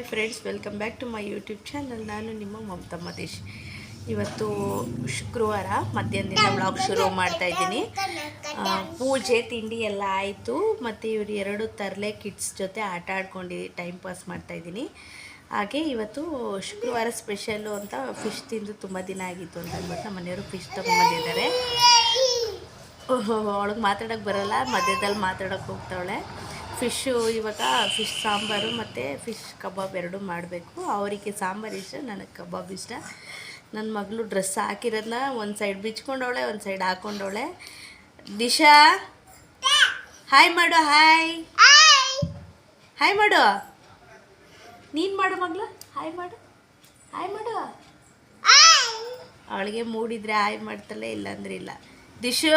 Hi friends, welcome back to my YouTube channel. ನಾನು ನಿಮ್ಮ ಮಮತಾ ಮದೇಶ್. ಇವತ್ತು ಶುಕ್ರವಾರ ಮಧ್ಯಾಹ್ನದಿಂದ ಬ್ಲಾಗ್ ಶುರು ಮಾಡ್ತಾ ಇದ್ದೀನಿ. ಪೂಜೆ, ತಿಂಡಿ ಎಲ್ಲ ಆಯಿತು. ಮತ್ತು ಇವರು ಎರಡು ತರಲೆ ಕಿಡ್ಸ್ ಜೊತೆ ಆಟ ಆಡ್ಕೊಂಡು ಟೈಮ್ ಪಾಸ್ ಮಾಡ್ತಾ ಇದ್ದೀನಿ. ಹಾಗೆ ಇವತ್ತು ಶುಕ್ರವಾರ ಸ್ಪೆಷಲ್ಲು ಅಂತ ಫಿಶ್ ತಿಂದು ತುಂಬ ದಿನ ಆಗಿತ್ತು ಅಂತ ಅಂದ್ಬಿಟ್ಟು ನಮ್ಮ ಮನೆಯವರು ಫಿಶ್ ತಗೊಂಡ್ಬಂದಿದ್ದಾರೆ. ಅವಳಿಗೆ ಮಾತಾಡೋಕ್ಕೆ ಬರೋಲ್ಲ. ಮಧ್ಯದಲ್ಲಿ ಮಾತಾಡೋಕ್ಕೆ ಹೋಗ್ತಾವಳೆ. ಫಿಶ್ಶು ಇವಾಗ ಫಿಶ್ ಸಾಂಬಾರು ಮತ್ತು ಫಿಶ್ ಕಬಾಬ್ ಎರಡೂ ಮಾಡಬೇಕು. ಅವರಿಗೆ ಸಾಂಬಾರು ಇಷ್ಟ, ನನಗೆ ಕಬಾಬ್ ಇಷ್ಟ. ನನ್ನ ಮಗಳು ಡ್ರೆಸ್ ಹಾಕಿರೋದನ್ನ ಒಂದು ಸೈಡ್ ಬಿಚ್ಕೊಂಡವಳೆ, ಒಂದು ಸೈಡ್ ಹಾಕೊಂಡವಳೆ. ದಿಶಾ ಹಾಯ್ ಮಾಡು ಹಾಯ್ ಹಾಯ್ ಮಾಡು. ನೀನು ಮಾಡು ಮಗಳು. ಹಾಯ್ ಮಾಡು. ಹಾಯ್ ಮಾಡು. ಅವಳಿಗೆ ಮೂಡಿದ್ರೆ ಹಾಯ್ ಮಾಡ್ತಾಳೆ, ಇಲ್ಲಾಂದ್ರೆ ಇಲ್ಲ. ದಿಶು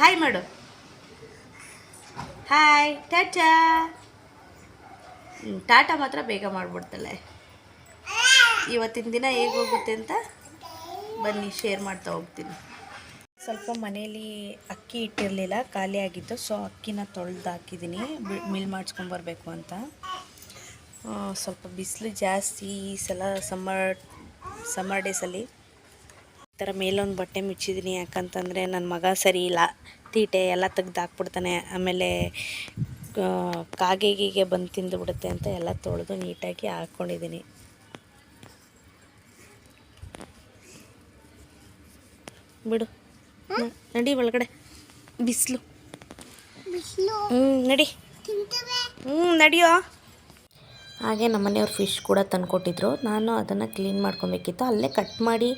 ಹಾಯ್ ಮಾಡು. ಹಾಯ್ ಟಾಟಾ ಟಾಟಾ ಮಾತ್ರ ಬೇಗ ಮಾಡಿಬಿಡ್ತಾಳೆ. ಇವತ್ತಿನ ದಿನ ಹೇಗೆ ಹೋಗುತ್ತೆ ಅಂತ ಬನ್ನಿ ಶೇರ್ ಮಾಡ್ತಾ ಹೋಗ್ತೀನಿ. ಸ್ವಲ್ಪ ಮನೇಲಿ ಅಕ್ಕಿ ಇಟ್ಟಿರಲಿಲ್ಲ ಖಾಲಿ ಆಗಿತ್ತು. ಸೊ ಅಕ್ಕಿನ ತೊಳೆದು ಹಾಕಿದ್ದೀನಿ ಮಿಲ್ ಮಾಡಿಸ್ಕೊಂಬರ್ಬೇಕು ಅಂತ. ಆ, ಸ್ವಲ್ಪ ಬಿಸಿಲು ಜಾಸ್ತಿ ಈ ಸಲ ಸಮ್ಮರ್ ಸಮ್ಮರ್ ಡೇಸಲ್ಲಿ ಥರ ಮೇಲೊಂದು ಬಟ್ಟೆ ಮುಚ್ಚಿದ್ದೀನಿ. ಯಾಕಂತಂದರೆ ನನ್ನ ಮಗ ಸರಿ ಇಲ್ಲ. ತೀಟೆ ಎಲ್ಲ ತೆಗ್ದು ಹಾಕ್ಬಿಡ್ತಾನೆ. ಆಮೇಲೆ ಕಾಗೆ ಗೀಗೆ ಬಂದು ತಿಂದು ಬಿಡುತ್ತೆ ಅಂತ ಎಲ್ಲ ತೊಳೆದು ನೀಟಾಗಿ ಹಾಕ್ಕೊಂಡಿದ್ದೀನಿ ಬಿಡು. ನಡಿ ಒಳಗಡೆ. ಬಿಸಿಲು. ಹ್ಞೂ ನಡಿ. ಹ್ಞೂ ನಡಿಯೋ. ಹಾಗೆ ನಮ್ಮ ಮನೆಯವ್ರು ಫಿಶ್ ಕೂಡ ತಂದುಕೊಟ್ಟಿದ್ರು. ನಾನು ಅದನ್ನು ಕ್ಲೀನ್ ಮಾಡ್ಕೊಬೇಕಿತ್ತು. ಅಲ್ಲೇ ಕಟ್ ಮಾಡಿ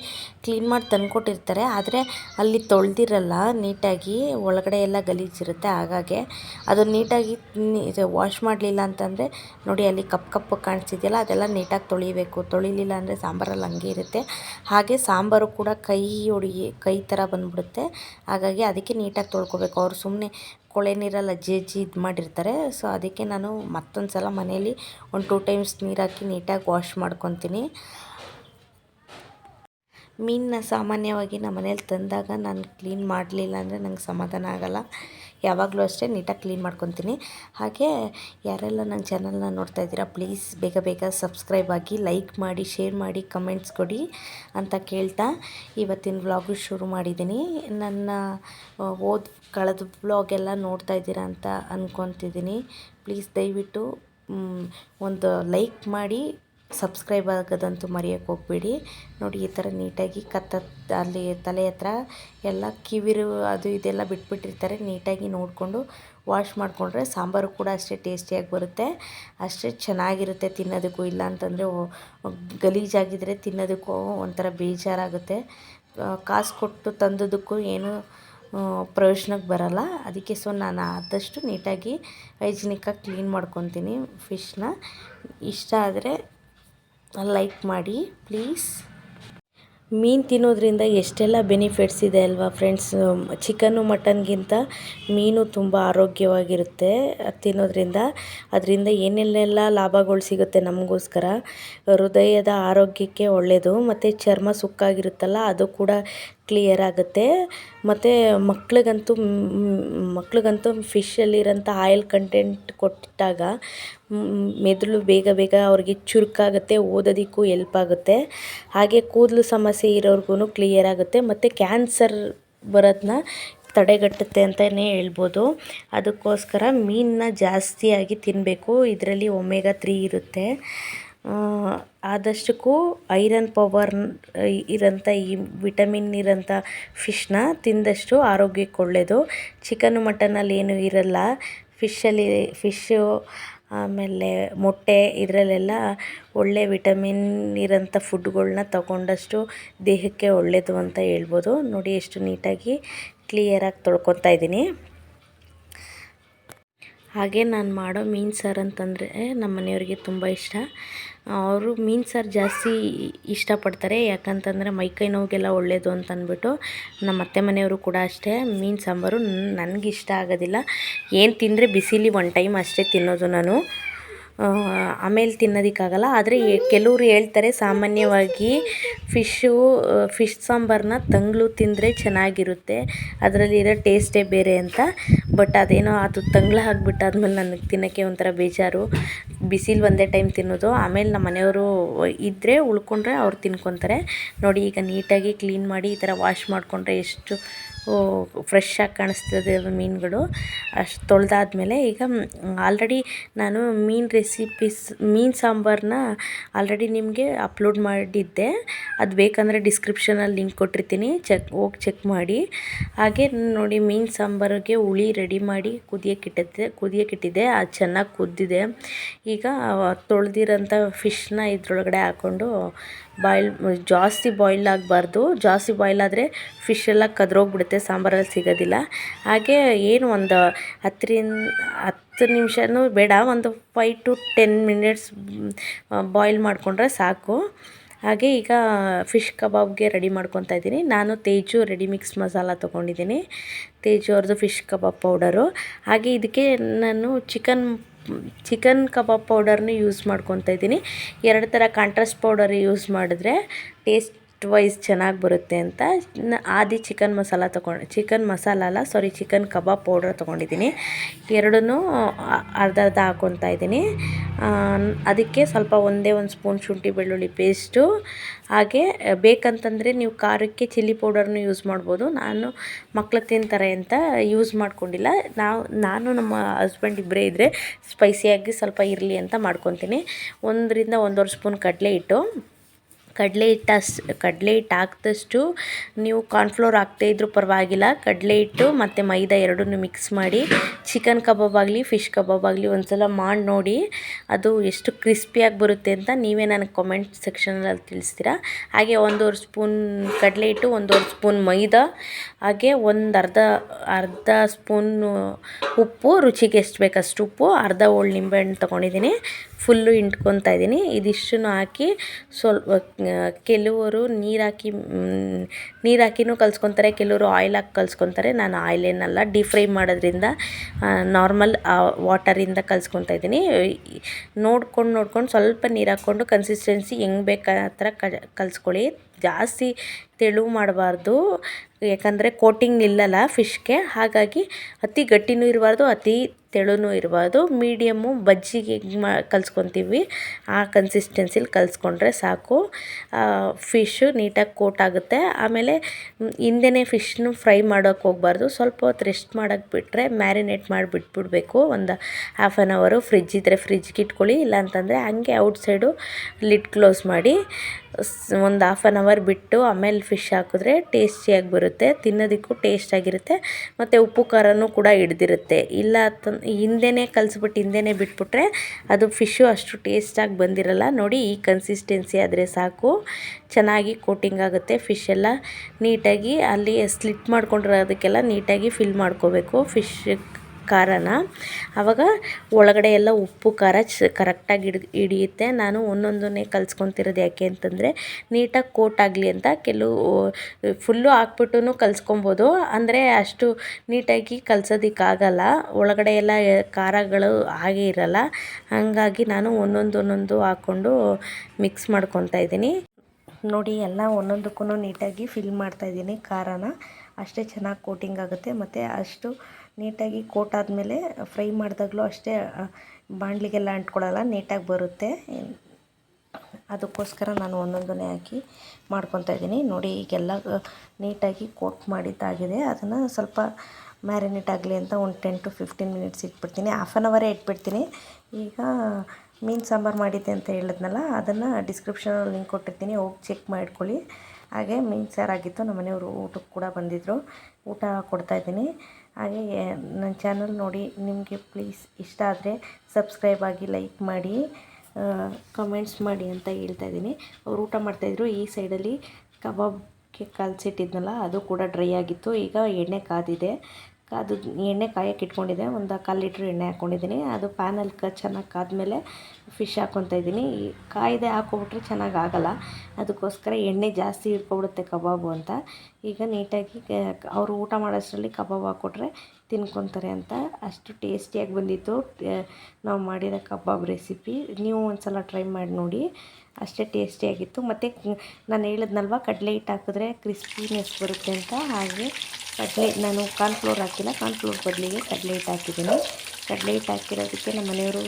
ಕ್ಲೀನ್ ಮಾಡಿ ತಂದುಕೊಟ್ಟಿರ್ತಾರೆ. ಆದರೆ ಅಲ್ಲಿ ತೊಳೆದಿರಲ್ಲ, ನೀಟಾಗಿ ಒಳಗಡೆ ಎಲ್ಲ ಗಲೀಜಿರುತ್ತೆ. ಹಾಗಾಗಿ ಅದು ನೀಟಾಗಿ ವಾಶ್ ಮಾಡಲಿಲ್ಲ ಅಂತಂದರೆ ನೋಡಿ ಅಲ್ಲಿ ಕಪ್ ಕಪ್ಪು ಕಾಣಿಸ್ತಿದೆಯಲ್ಲ ಅದೆಲ್ಲ ನೀಟಾಗಿ ತೊಳಿಬೇಕು. ತೊಳಿಲಿಲ್ಲ ಅಂದರೆ ಸಾಂಬಾರಲ್ಲಿ ಹಂಗೆ ಇರುತ್ತೆ. ಹಾಗೆ ಸಾಂಬಾರು ಕೂಡ ಕೈ ಹೊಡಿ ಕೈ ಥರ ಬಂದ್ಬಿಡುತ್ತೆ. ಹಾಗಾಗಿ ಅದಕ್ಕೆ ನೀಟಾಗಿ ತೊಳ್ಕೊಬೇಕು. ಅವ್ರು ಸುಮ್ಮನೆ ಕೊಳೆ ನೀರಲ್ಲಿ ಅಜ್ಜಿ ಇದು ಮಾಡಿರ್ತಾರೆ. ಸೊ ಅದಕ್ಕೆ ನಾನು ಮತ್ತೊಂದು ಸಲ ಮನೇಲಿ ಒಂದು ಟೂ ಟೈಮ್ಸ್ ನೀರು ಹಾಕಿ ನೀಟಾಗಿ ವಾಶ್ ಮಾಡ್ಕೊತೀನಿ. ಮೀನನ್ನ ಸಾಮಾನ್ಯವಾಗಿ ನಮ್ಮ ಮನೇಲಿ ತಂದಾಗ ನಾನು ಕ್ಲೀನ್ ಮಾಡಲಿಲ್ಲ ಅಂದರೆ ನಂಗೆ ಸಮಾಧಾನ ಆಗೋಲ್ಲ. ಯಾವಾಗಲೂ ಅಷ್ಟೇ ನೀಟಾಗಿ ಕ್ಲೀನ್ ಮಾಡ್ಕೊತೀನಿ. ಹಾಗೆ ಯಾರೆಲ್ಲ ನನ್ನ ಚಾನಲ್ನ ನೋಡ್ತಾ ಇದ್ದೀರಾ ಪ್ಲೀಸ್ ಬೇಗ ಬೇಗ ಸಬ್ಸ್ಕ್ರೈಬ್ ಆಗಿ ಲೈಕ್ ಮಾಡಿ ಶೇರ್ ಮಾಡಿ ಕಮೆಂಟ್ಸ್ ಕೊಡಿ ಅಂತ ಕೇಳ್ತಾ ಇವತ್ತಿನ ವ್ಲಾಗು ಶುರು ಮಾಡಿದ್ದೀನಿ. ನನ್ನ, ಓದ್ ಕಳೆದ ವ್ಲಾಗ್ ಎಲ್ಲ ನೋಡ್ತಾ ಇದ್ದೀರಾ ಅಂತ ಅಂದ್ಕೊತಿದ್ದೀನಿ ಪ್ಲೀಸ್ ದಯವಿಟ್ಟು ಒಂದು ಲೈಕ್ ಮಾಡಿ ಸಬ್ಸ್ಕ್ರೈಬ್ ಆಗೋದಂತೂ ಮರೆಯೋಕ್ಕೆ ಹೋಗ್ಬೇಡಿ. ನೋಡಿ, ಈ ಥರ ನೀಟಾಗಿ ಕತ್ತ, ಅಲ್ಲಿ ತಲೆ ಹತ್ರ ಎಲ್ಲ ಕಿವಿರು ಅದು ಇದೆಲ್ಲ ಬಿಟ್ಬಿಟ್ಟಿರ್ತಾರೆ. ನೀಟಾಗಿ ನೋಡಿಕೊಂಡು ವಾಶ್ ಮಾಡಿಕೊಂಡ್ರೆ ಸಾಂಬಾರು ಕೂಡ ಅಷ್ಟೇ ಟೇಸ್ಟಿಯಾಗಿ ಬರುತ್ತೆ. ಅಷ್ಟೇ ಚೆನ್ನಾಗಿರುತ್ತೆ ತಿನ್ನೋದಕ್ಕೂ. ಇಲ್ಲ ಅಂತಂದರೆ ಗಲೀಜಾಗಿದ್ದರೆ ತಿನ್ನೋದಕ್ಕೂ ಒಂಥರ ಬೇಜಾರಾಗುತ್ತೆ. ಕಾಸು ಕೊಟ್ಟು ತಂದದಕ್ಕೂ ಏನು ಪ್ರಯೋಜನಕ್ಕೆ ಬರಲ್ಲ. ಅದಕ್ಕೆ ಸೊ ನಾನು ಆದಷ್ಟು ನೀಟಾಗಿ ಹೈಜಿನಿಕ್ಕಾಗಿ ಕ್ಲೀನ್ ಮಾಡ್ಕೊತೀನಿ ಫಿಶ್ನ ಇಷ್ಟ ಆದರೆ ಲೈಕ್ ಮಾಡಿ ಪ್ಲೀಸ್ ಮೀನು ತಿನ್ನೋದ್ರಿಂದ ಎಷ್ಟೆಲ್ಲ ಬೆನಿಫಿಟ್ಸ್ ಇದೆ ಅಲ್ವಾ ಫ್ರೆಂಡ್ಸ್ ಚಿಕನ್ನು ಮಟನ್ಗಿಂತ ಮೀನು ತುಂಬ ಆರೋಗ್ಯವಾಗಿರುತ್ತೆ ತಿನ್ನೋದ್ರಿಂದ. ಅದರಿಂದ ಏನೆಲ್ಲೆಲ್ಲ ಲಾಭಗಳು ಸಿಗುತ್ತೆ ನಮಗೋಸ್ಕರ? ಹೃದಯದ ಆರೋಗ್ಯಕ್ಕೆ ಒಳ್ಳೆಯದು ಮತ್ತು ಚರ್ಮ ಸುಕ್ಕಾಗಿರುತ್ತಲ್ಲ, ಅದು ಕೂಡ ಕ್ಲಿಯರ್ ಆಗುತ್ತೆ. ಮತ್ತು ಮಕ್ಳಿಗಂತೂ ಮಕ್ಳಿಗಂತೂ ಫಿಶಲ್ಲಿರೋಂಥ ಆಯಿಲ್ ಕಂಟೆಂಟ್ ಕೊಟ್ಟಾಗ ಮೆದುಳು ಬೇಗ ಬೇಗ ಅವ್ರಿಗೆ ಚುರುಕಾಗುತ್ತೆ, ಓದೋದಕ್ಕೂ ಎಲ್ಪ್ ಆಗುತ್ತೆ. ಹಾಗೆ ಕೂದಲು ಸಮಸ್ಯೆ ಇರೋರ್ಗು ಕ್ಲಿಯರ್ ಆಗುತ್ತೆ. ಮತ್ತು ಕ್ಯಾನ್ಸರ್ ಬರೋದನ್ನ ತಡೆಗಟ್ಟುತ್ತೆ ಅಂತಲೇ ಹೇಳ್ಬೋದು. ಅದಕ್ಕೋಸ್ಕರ ಮೀನನ್ನ ಜಾಸ್ತಿಯಾಗಿ ತಿನ್ನಬೇಕು ಇದರಲ್ಲಿ ಒಮೆಗಾ ತ್ರೀ ಇರುತ್ತೆ. ಆದಷ್ಟಕ್ಕೂ ಐರನ್ ಪವರ್ ಇರೋಂಥ ಈ ವಿಟಮಿನ್ ಇರೋಂಥ ಫಿಶ್ನ ತಿಂದಷ್ಟು ಆರೋಗ್ಯಕ್ಕೆ ಒಳ್ಳೆಯದು ಚಿಕನ್ ಮಟನಲ್ಲಿ ಏನೂ ಇರಲ್ಲ. ಫಿಶಲ್ಲಿ ಫಿಶ್ಶು, ಆಮೇಲೆ ಮೊಟ್ಟೆ ಇದರಲ್ಲೆಲ್ಲ ಒಳ್ಳೆ ವಿಟಮಿನ್ ಇರೋಂಥ ಫುಡ್ಗಳನ್ನ ತಗೊಂಡಷ್ಟು ದೇಹಕ್ಕೆ ಒಳ್ಳೆಯದು ಅಂತ ಹೇಳ್ಬೋದು. ನೋಡಿ, ಎಷ್ಟು ನೀಟಾಗಿ ಕ್ಲಿಯರಾಗಿ ತೊಳ್ಕೊತಾ ಇದ್ದೀನಿ. ಹಾಗೆ ನಾನು ಮಾಡೋ ಮೀನು ಸಾರು ಅಂತಂದರೆ ನಮ್ಮ ಮನೆಯವ್ರಿಗೆ ತುಂಬ ಇಷ್ಟ. ಅವರು ಮೀನು ಸಾರು ಜಾಸ್ತಿ ಇಷ್ಟಪಡ್ತಾರೆ. ಯಾಕಂತಂದರೆ ಮೈಕೈ ನೋವಿಗೆಲ್ಲ ಒಳ್ಳೆಯದು ಅಂತ ಅಂದ್ಬಿಟ್ಟು ನಮ್ಮ ಅತ್ತೆ ಮನೆಯವರು ಕೂಡ ಅಷ್ಟೇ ಮೀನು ಸಾಂಬಾರು ನನಗಿಷ್ಟ ಆಗೋದಿಲ್ಲ. ಏನು ತಿಂದರೆ ಬಿಸಿಲಿ ಒನ್ ಟೈಮ್ ಅಷ್ಟೇ ತಿನ್ನೋದು ನಾನು. ಆಮೇಲೆ ತಿನ್ನೋದಕ್ಕಾಗಲ್ಲ, ಆದರೆ ಕೆಲವರು ಹೇಳ್ತಾರೆ ಸಾಮಾನ್ಯವಾಗಿ ಫಿಶ್ಶು ಫಿಶ್ ಸಾಂಬಾರನ್ನ ತಂಗ್ಳು ತಿಂದರೆ ಚೆನ್ನಾಗಿರುತ್ತೆ ಅದರಲ್ಲಿರೋ ಟೇಸ್ಟೇ ಬೇರೆ ಅಂತ. ಬಟ್ ಅದೇನೋ, ಅದು ತಂಗ್ಳು ಹಾಕ್ಬಿಟ್ಟಾದ್ಮೇಲೆ ನನಗೆ ತಿನ್ನೋಕ್ಕೆ ಒಂಥರ ಬೇಜಾರು. ಬಿಸಿಲು ಒಂದೇ ಟೈಮ್ ತಿನ್ನೋದು, ಆಮೇಲೆ ನಮ್ಮ ಮನೆಯವರು ಇದ್ದರೆ ಉಳ್ಕೊಂಡ್ರೆ ಅವ್ರು ತಿನ್ಕೊತಾರೆ. ನೋಡಿ ಈಗ ನೀಟಾಗಿ ಕ್ಲೀನ್ ಮಾಡಿ ಈ ಥರ ವಾಶ್ ಮಾಡಿಕೊಂಡ್ರೆ ಎಷ್ಟು ಫ್ರೆಶ್ ಆಗಿ ಕಾಣಿಸ್ತದೆ ಮೀನುಗಳು. ಅಷ್ಟು ತೊಳೆದಾದ್ಮೇಲೆ ಈಗ ಆಲ್ರೆಡಿ ನಾನು ಮೀನು ರೆಸಿಪೀಸ್ ಮೀನು ಸಾಂಬಾರನ್ನ ಆಲ್ರೆಡಿ ನಿಮಗೆ ಅಪ್ಲೋಡ್ ಮಾಡಿದ್ದೆ. ಅದು ಬೇಕಂದರೆ ಡಿಸ್ಕ್ರಿಪ್ಷನಲ್ಲಿ ಲಿಂಕ್ ಕೊಟ್ಟಿರ್ತೀನಿ. ಚೆಕ್ ಹೋಗಿ ಚೆಕ್ ಮಾಡಿ. ಹಾಗೆ ನೋಡಿ, ಮೀನು ಸಾಂಬಾರಿಗೆ ಹುಳಿ ರೆಡಿ ಮಾಡಿ ಕುದಿಯೋಕ್ಕಿಟ್ಟಿದ್ದೆ ಕುದಿಯೋಕ್ಕಿಟ್ಟಿದ್ದೆ ಅದು ಚೆನ್ನಾಗಿ ಕುದ್ದಿದೆ. ಈಗ ತೊಳೆದಿರೋಂಥ ಫಿಶ್ನ ಇದರೊಳಗಡೆ ಹಾಕ್ಕೊಂಡು ಬಾಯ್ಲ್, ಜಾಸ್ತಿ ಬಾಯ್ಲ್ ಆಗಬಾರ್ದು. ಜಾಸ್ತಿ ಬಾಯ್ಲ್ ಆದರೆ ಫಿಶ್ ಎಲ್ಲ ಕದ್ರೋಗ್ಬಿಡುತ್ತೆ, ಸಾಂಬಾರಲ್ಲಿ ಸಿಗೋದಿಲ್ಲ. ಹಾಗೆ ಏನು ಒಂದು ಹತ್ತರಿಂದ ಹತ್ತು ನಿಮಿಷನೂ ಬೇಡ, ಒಂದು five to ten minutes boil ಮಾಡಿಕೊಂಡ್ರೆ ಸಾಕು. ಹಾಗೆ ಈಗ ಫಿಶ್ ಕಬಾಬ್ಗೆ ರೆಡಿ ಮಾಡ್ಕೊತಾ ಇದ್ದೀನಿ. ನಾನು ತೇಜು ರೆಡಿ ಮಿಕ್ಸ್ ಮಸಾಲ ತೊಗೊಂಡಿದ್ದೀನಿ. ತೇಜು ಅವ್ರದ್ದು ಫಿಶ್ ಕಬಾಬ್ ಪೌಡರು ಹಾಗೆ ಇದಕ್ಕೆ ನಾನು ಚಿಕನ್ ಚಿಕನ್ ಕಬಾಬ್ ಪೌಡರ್ನ ಯೂಸ್ ಮಾಡ್ಕೊತಾ ಇದ್ದೀನಿ. ಎರಡು ಥರ ಕಾಂಟ್ರಾಸ್ಟ್ ಪೌಡರ್ ಯೂಸ್ ಮಾಡಿದ್ರೆ ಟೇಸ್ಟ್ ವೈಸ್ ಚೆನ್ನಾಗಿ ಬರುತ್ತೆ ಅಂತ ಆದಿ ಚಿಕನ್ ಮಸಾಲ ತೊಗೊಂಡು ಚಿಕನ್ ಮಸಾಲ ಅಲ್ಲ ಸಾರಿ ಚಿಕನ್ ಕಬಾಬ್ ಪೌಡರ್ ತೊಗೊಂಡಿದ್ದೀನಿ. ಎರಡನ್ನೂ ಅರ್ಧ ಅರ್ಧ ಹಾಕ್ಕೊತಾ ಇದ್ದೀನಿ. ಅದಕ್ಕೆ ಸ್ವಲ್ಪ ಒಂದೇ ಒಂದು ಸ್ಪೂನ್ ಶುಂಠಿ ಬೆಳ್ಳುಳ್ಳಿ ಪೇಸ್ಟು ಹಾಗೆ ಬೇಕಂತಂದರೆ ನೀವು ಖಾರಕ್ಕೆ ಚಿಲ್ಲಿ ಪೌಡರ್ನು ಯೂಸ್ ಮಾಡ್ಬೋದು. ನಾನು ಮಕ್ಕಳು ತಿಂತಾರೆ ಅಂತ ಯೂಸ್ ಮಾಡ್ಕೊಂಡಿಲ್ಲ. ನಾವು, ನಾನು ನಮ್ಮ ಹಸ್ಬೆಂಡ್ ಇಬ್ಬರೇ ಇದ್ದರೆ ಸ್ಪೈಸಿಯಾಗಿ ಸ್ವಲ್ಪ ಇರಲಿ ಅಂತ ಮಾಡ್ಕೊತೀನಿ. ಒಂದರಿಂದ ಒಂದೂವರೆ ಸ್ಪೂನ್ ಕಡಲೆ ಹಿಟ್ಟು. ಕಡಲೆ ಹಿಟ್ಟು ಕಡಲೆ ಹಿಟ್ಟು ಹಾಕಿದಷ್ಟು ನೀವು ಕಾರ್ನ್ಫ್ಲೋರ್ ಹಾಕದೇ ಇದ್ದರೂ ಪರವಾಗಿಲ್ಲ. ಕಡಲೆ ಹಿಟ್ಟು ಮತ್ತು ಮೈದಾ ಎರಡನ್ನೂ ಮಿಕ್ಸ್ ಮಾಡಿ ಚಿಕನ್ ಕಬಾಬ್ ಆಗಲಿ ಫಿಶ್ ಕಬಾಬ್ ಆಗಲಿ ಒಂದು ಸಲ ಮಾಡಿ ನೋಡಿ ಅದು ಎಷ್ಟು ಕ್ರಿಸ್ಪಿಯಾಗಿ ಬರುತ್ತೆ ಅಂತ ನೀವೇ ನನಗೆ ಕಾಮೆಂಟ್ ಸೆಕ್ಷನಲ್ಲಿ ತಿಳಿಸ್ತೀರಾ? ಹಾಗೆ ಒಂದೂವರೆ ಸ್ಪೂನ್ ಕಡಲೆ ಹಿಟ್ಟು, ಒಂದೂವರೆ ಸ್ಪೂನ್ ಮೈದಾ, ಹಾಗೆ ಒಂದು ಅರ್ಧ ಅರ್ಧ ಸ್ಪೂನು ಉಪ್ಪು, ರುಚಿಗೆ ಎಷ್ಟು ಬೇಕಷ್ಟು ಉಪ್ಪು, ಅರ್ಧ ಹೋಳು ನಿಂಬೆಹಣ್ಣು ತೊಗೊಂಡಿದ್ದೀನಿ. ಫುಲ್ಲು ಹಿಂಡ್ಕೊತಾ ಇದ್ದೀನಿ. ಇದಿಷ್ಟನ್ನು ಹಾಕಿ ಸ್ವಲ್ಪ ಕೆಲವರು ನೀರಾಕಿ ನೀರಾಕಿನೂ ನೀರು ಹಾಕಿನೂ ಕಲ್ಸ್ಕೊತಾರೆ, ಕೆಲವರು ಆಯಿಲ್ ಹಾಕಿ ಕಲ್ಸ್ಕೊತಾರೆ. ನಾನು ಆಯಿಲ್ ಏನಲ್ಲ ಡೀಪ್ ಫ್ರೈ ಮಾಡೋದ್ರಿಂದ ನಾರ್ಮಲ್ ವಾಟರಿಂದ ಕಲ್ಸ್ಕೊತಾ ಇದ್ದೀನಿ. ನೋಡ್ಕೊಂಡು ನೋಡ್ಕೊಂಡು ಸ್ವಲ್ಪ ನೀರು ಹಾಕ್ಕೊಂಡು ಕನ್ಸಿಸ್ಟೆನ್ಸಿ ಹೆಂಗೆ ಬೇಕು ಆ ಥರ ಕಲಿಸ್ಕೊಳ್ಳಿ. ಜಾಸ್ತಿ ತೆಳು ಮಾಡಬಾರ್ದು. ಯಾಕಂದರೆ ಕೋಟಿಂಗ್ ನಿಲ್ಲಲ್ಲ ಫಿಶ್ಗೆ. ಹಾಗಾಗಿ ಅತಿ ಗಟ್ಟಿನೂ ಇರಬಾರ್ದು, ಅತಿ ತೆಳುನೂ ಇರಬಾರ್ದು. ಮೀಡಿಯಮ್ಮು ಬಜ್ಜಿಗೆ ಮಾ, ಕಲ್ಸ್ಕೊತೀವಿ. ಆ ಕನ್ಸಿಸ್ಟೆನ್ಸಿಲಿ ಕಲಿಸ್ಕೊಂಡ್ರೆ ಸಾಕು. ಫಿಶ್ಶು ನೀಟಾಗಿ ಕೋಟ್ ಆಗುತ್ತೆ. ಆಮೇಲೆ ಹಿಂದೆನೇ ಫಿಶ್ನು ಫ್ರೈ ಮಾಡೋಕ್ಕೆ ಹೋಗ್ಬಾರ್ದು. ಸ್ವಲ್ಪ ಹೊತ್ತು ರೆಸ್ಟ್ ಮಾಡೋಕ್ಕೆ ಬಿಟ್ಟರೆ ಮ್ಯಾರಿನೇಟ್ ಮಾಡಿಬಿಟ್ಬಿಡ್ಬೇಕು. ಒಂದು ಹಾಫ್ ಆನ್ ಅವರು ಫ್ರಿಜ್ ಇದ್ದರೆ ಫ್ರಿಜ್ಗೆ ಇಟ್ಕೊಳ್ಳಿ. ಇಲ್ಲಾಂತಂದರೆ ಹಂಗೆ ಔಟ್ಸೈಡು ಲಿಡ್ ಕ್ಲೋಸ್ ಮಾಡಿ ಒಂದು ಹಾಫ್ ಆನ್ ಅವರ್ ಬಿಟ್ಟು ಆಮೇಲೆ ಫಿಶ್ ಹಾಕಿದ್ರೆ ಟೇಸ್ಟಿಯಾಗಿ ಬರುತ್ತೆ. ತಿನ್ನೋದಕ್ಕೂ ಟೇಸ್ಟಾಗಿರುತ್ತೆ ಮತ್ತು ಉಪ್ಪು ಖಾರನೂ ಕೂಡ ಹಿಡ್ದಿರುತ್ತೆ. ಇಲ್ಲ ತನ್ ಹಿಂದೆನೇ ಕಲಿಸ್ಬಿಟ್ಟು ಹಿಂದೆನೇ ಬಿಟ್ಬಿಟ್ರೆ ಅದು ಫಿಶ್ಶು ಅಷ್ಟು ಟೇಸ್ಟಾಗಿ ಬಂದಿರಲ್ಲ. ನೋಡಿ ಈ ಕನ್ಸಿಸ್ಟೆನ್ಸಿ ಆದರೆ ಸಾಕು. ಚೆನ್ನಾಗಿ ಕೋಟಿಂಗ್ ಆಗುತ್ತೆ ಫಿಶ್ ಎಲ್ಲ. ನೀಟಾಗಿ ಅಲ್ಲಿ ಸ್ಲಿಟ್ ಮಾಡ್ಕೊಂಡಿರೋದಕ್ಕೆಲ್ಲ ನೀಟಾಗಿ ಫಿಲ್ ಮಾಡ್ಕೋಬೇಕು. ಫಿಶ್ ಖಾರನ. ಆವಾಗ ಒಳಗಡೆ ಎಲ್ಲ ಉಪ್ಪು, ಖಾರ ಚ, ಕರೆಕ್ಟಾಗಿ ಹಿಡ್ ಹಿಡಿಯುತ್ತೆ. ನಾನು ಒಂದೊಂದನ್ನೇ ಕಲ್ಸ್ಕೊತಿರೋದು ಯಾಕೆ ಅಂತಂದರೆ, ನೀಟಾಗಿ ಕೋಟ್ ಆಗಲಿ ಅಂತ ಕೆಲವು, ಫುಲ್ಲು ಹಾಕ್ಬಿಟ್ಟು ಕಲ್ಸ್ಕೊಬೋದು. ಅಂದರೆ ಅಷ್ಟು ನೀಟಾಗಿ ಕಲ್ಸೋದಕ್ಕಾಗಲ್ಲ. ಒಳಗಡೆ ಎಲ್ಲ ಖಾರಗಳು ಹಾಗೆ ಇರಲ್ಲ. ಹಾಗಾಗಿ ನಾನು ಒಂದೊಂದು ಒಂದೊಂದು ಹಾಕ್ಕೊಂಡು ಮಿಕ್ಸ್ ಮಾಡ್ಕೊತಾ ಇದ್ದೀನಿ. ನೋಡಿ, ಎಲ್ಲ ಒಂದೊಂದಕ್ಕೂ ನೀಟಾಗಿ ಫಿಲ್ ಮಾಡ್ತಾಯಿದ್ದೀನಿ ಖಾರನ. ಅಷ್ಟೇ ಚೆನ್ನಾಗಿ ಕೋಟಿಂಗ್ ಆಗುತ್ತೆ. ಮತ್ತು ಅಷ್ಟು ನೀಟಾಗಿ ಕೋಟ್ ಆದಮೇಲೆ ಫ್ರೈ ಮಾಡಿದಾಗಲೂ ಅಷ್ಟೇ ಬಾಣಲಿಗೆಲ್ಲ ಅಂಟ್ಕೊಳ್ಳಲ್ಲ, ನೀಟಾಗಿ ಬರುತ್ತೆ. ಅದಕ್ಕೋಸ್ಕರ ನಾನು ಒಂದೊಂದನ್ನೇ ಹಾಕಿ ಮಾಡ್ಕೊತಾ ಇದ್ದೀನಿ. ನೋಡಿ, ಈಗೆಲ್ಲ ನೀಟಾಗಿ ಕೋಟ್ ಮಾಡಿದ್ದಾಗಿದೆ. ಅದನ್ನು ಸ್ವಲ್ಪ ಮ್ಯಾರಿನೇಟ್ ಆಗಲಿ ಅಂತ ಒಂದು ಟೆನ್ ಟು ಫಿಫ್ಟೀನ್ ಮಿನಿಟ್ಸ್ ಇಟ್ಬಿಡ್ತೀನಿ. ಹಾಫ್ ಆನ್ ಅವರೇ ಇಟ್ಬಿಡ್ತೀನಿ. ಈಗ ಮೀನು ಸಾಂಬಾರು ಮಾಡಿದ್ದೆ ಅಂತ ಹೇಳಿದ್ನಲ್ಲ, ಅದನ್ನು ಡಿಸ್ಕ್ರಿಪ್ಷನಲ್ಲಿ ಲಿಂಕ್ ಕೊಟ್ಟಿರ್ತೀನಿ. ಹೋಗಿ ಚೆಕ್ ಮಾಡ್ಕೊಳ್ಳಿ. ಹಾಗೆ ಮೀನು ಸಾರಾಗಿತ್ತು ನಮ್ಮ ಮನೆಯವರು ಊಟಕ್ಕೆ ಕೂಡ ಬಂದಿದ್ದರು ಊಟ ಕೊಡ್ತಾಯಿದ್ದೀನಿ ಹಾಗೆ ನನ್ನ ಚಾನಲ್ ನೋಡಿ ನಿಮಗೆ ಪ್ಲೀಸ್ ಇಷ್ಟ ಆದರೆ ಸಬ್ಸ್ಕ್ರೈಬ್ ಆಗಿ ಲೈಕ್ ಮಾಡಿ ಕಮೆಂಟ್ಸ್ ಮಾಡಿ ಅಂತ ಹೇಳ್ತಾ ಇದ್ದೀನಿ. ಅವ್ರು ಊಟ ಮಾಡ್ತಾಯಿದ್ರು ಈ ಸೈಡಲ್ಲಿ ಕಬಾಬ್ಗೆ ಕಲಸಿಟ್ಟಿದ್ನಲ್ಲ, ಅದು ಕೂಡ ಡ್ರೈ ಆಗಿತ್ತು. ಈಗ ಎಣ್ಣೆ ಕಾದಿದೆ. ಅದು ಎಣ್ಣೆ ಕಾಯಕ್ಕೆ ಇಟ್ಕೊಂಡಿದ್ದೆ. ಒಂದು ಕಾಲು ಲೀಟ್ರ್ ಎಣ್ಣೆ ಹಾಕ್ಕೊಂಡಿದ್ದೀನಿ ಅದು ಪ್ಯಾನಲ್ಲಿ ಕ ಚೆನ್ನಾಗಿ ಕಾದಮೇಲೆ ಫಿಶ್ ಹಾಕ್ಕೊತಾ ಇದ್ದೀನಿ. ಈ ಕಾಯ್ದೆ ಹಾಕ್ಕೊಬಿಟ್ರೆ ಚೆನ್ನಾಗಿ ಆಗಲ್ಲ. ಅದಕ್ಕೋಸ್ಕರ ಎಣ್ಣೆ ಜಾಸ್ತಿ ಇಟ್ಕೊಬಿಡುತ್ತೆ ಕಬಾಬು ಅಂತ. ಈಗ ನೀಟಾಗಿ ಅವರು ಊಟ ಮಾಡೋಷ್ಟರಲ್ಲಿ ಕಬಾಬ್ ಹಾಕ್ಕೊಟ್ರೆ ತಿನ್ಕೊತಾರೆ ಅಂತ ಅಷ್ಟು ಟೇಸ್ಟಿಯಾಗಿ ಬಂದಿತ್ತು. ನಾವು ಮಾಡಿರೋ ಕಬಾಬ್ ರೆಸಿಪಿ ನೀವು ಒಂದು ಸಲ ಟ್ರೈ ಮಾಡಿ ನೋಡಿ. ಅಷ್ಟೇ ಟೇಸ್ಟಿಯಾಗಿತ್ತು ಮತ್ತು ನಾನು ಹೇಳಿದ್ನಲ್ವ, ಕಡಲೆ ಹಿಟ್ಟು ಹಾಕಿದ್ರೆ ಕ್ರಿಸ್ಪಿನೆಸ್ ಬರುತ್ತೆ ಅಂತ. ಹಾಗೆ ಕಡಲೆ, ನಾನು ಕಾರ್ನ್ಫ್ಲೋರ್ ಹಾಕಿಲ್ಲ ಕಾರ್ನ್ಫ್ಲೋರ್ ಬದಲಿಗೆ ಕಡಲೆ ಹಿಟ್ಟು ಹಾಕಿದ್ದೀನಿ. ಕಡಲೆ ಹಿಟ್ಟು ಹಾಕಿರೋದಕ್ಕೆ ನಮ್ಮ ಮನೆಯವರು,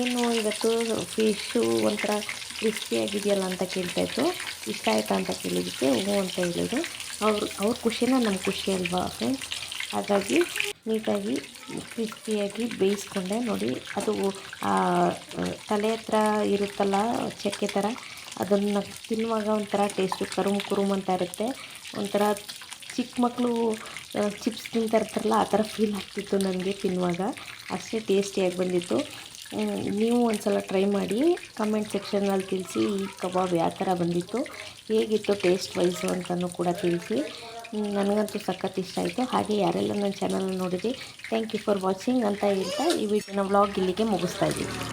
ಏನು ಇವತ್ತು ಫಿಶ್ಶು ಒಂಥರ ಕ್ರಿಸ್ಪಿಯಾಗಿದೆಯಲ್ಲ ಅಂತ ಕೇಳ್ತಾಯಿತ್ತು ಇಷ್ಟ ಆಯಿತಾ ಅಂತ ಕೇಳಿದ್ದಕ್ಕೆ, ಹ್ಞೂ ಅಂತ ಹೇಳಿದರು. ಅವ್ರು, ಅವ್ರ ಖುಷಿನ ನಮ್ಮ ಖುಷಿ ಅಲ್ವಾ ಫ್ರೆಂಡ್ಸ್ ಹಾಗಾಗಿ ನೀಟಾಗಿ ಕ್ರಿಸ್ಪಿಯಾಗಿ ಬೇಯಿಸ್ಕೊಂಡೆ. ನೋಡಿ, ಅದು ತಲೆ ಹತ್ರ ಇರುತ್ತಲ್ಲ ಚಕ್ಕೆ ಥರ ಅದನ್ನು ತಿನ್ನುವಾಗ ಒಂಥರ ಟೇಸ್ಟು ಕರುಮ್, ಕುರುಮ್ ಅಂತ ಇರುತ್ತೆ. ಒಂಥರ ಚಿಕ್ಕ ಮಕ್ಕಳು ಚಿಪ್ಸ್ ತಿಂತಾ ಇರ್ತಾರಲ್ಲ ಆ ಥರ ಫೀಲ್ ಆಗ್ತಿತ್ತು ನನಗೆ ತಿನ್ನುವಾಗ. ಅಷ್ಟೇ ಟೇಸ್ಟಿಯಾಗಿ ಬಂದಿತ್ತು. ನೀವು ಒಂದು ಸಲ ಟ್ರೈ ಮಾಡಿ ಕಮೆಂಟ್ ಸೆಕ್ಷನ್ನಲ್ಲಿ ತಿಳಿಸಿ ಈ ಕಬಾಬ್ ಯಾವ ಥರ ಬಂದಿತ್ತು, ಹೇಗಿತ್ತು ಟೇಸ್ಟ್ ವೈಸು ಅಂತಲೂ ಕೂಡ ತಿಳಿಸಿ. ನನಗಂತೂ ಸಖತ್ ಇಷ್ಟ ಆಯಿತು. ಹಾಗೆ ಯಾರೆಲ್ಲ ನನ್ನ ಚಾನಲ್ ನೋಡಿರಿ ಥ್ಯಾಂಕ್ ಯು ಫಾರ್ ವಾಚಿಂಗ್ ಅಂತ ಹೇಳ್ತಾ ಈ ವಿಡಿಯೋನ ವ್ಲಾಗ್ ಇಲ್ಲಿಗೆ ಮುಗಿಸ್ತಾ ಇದ್ದೀನಿ.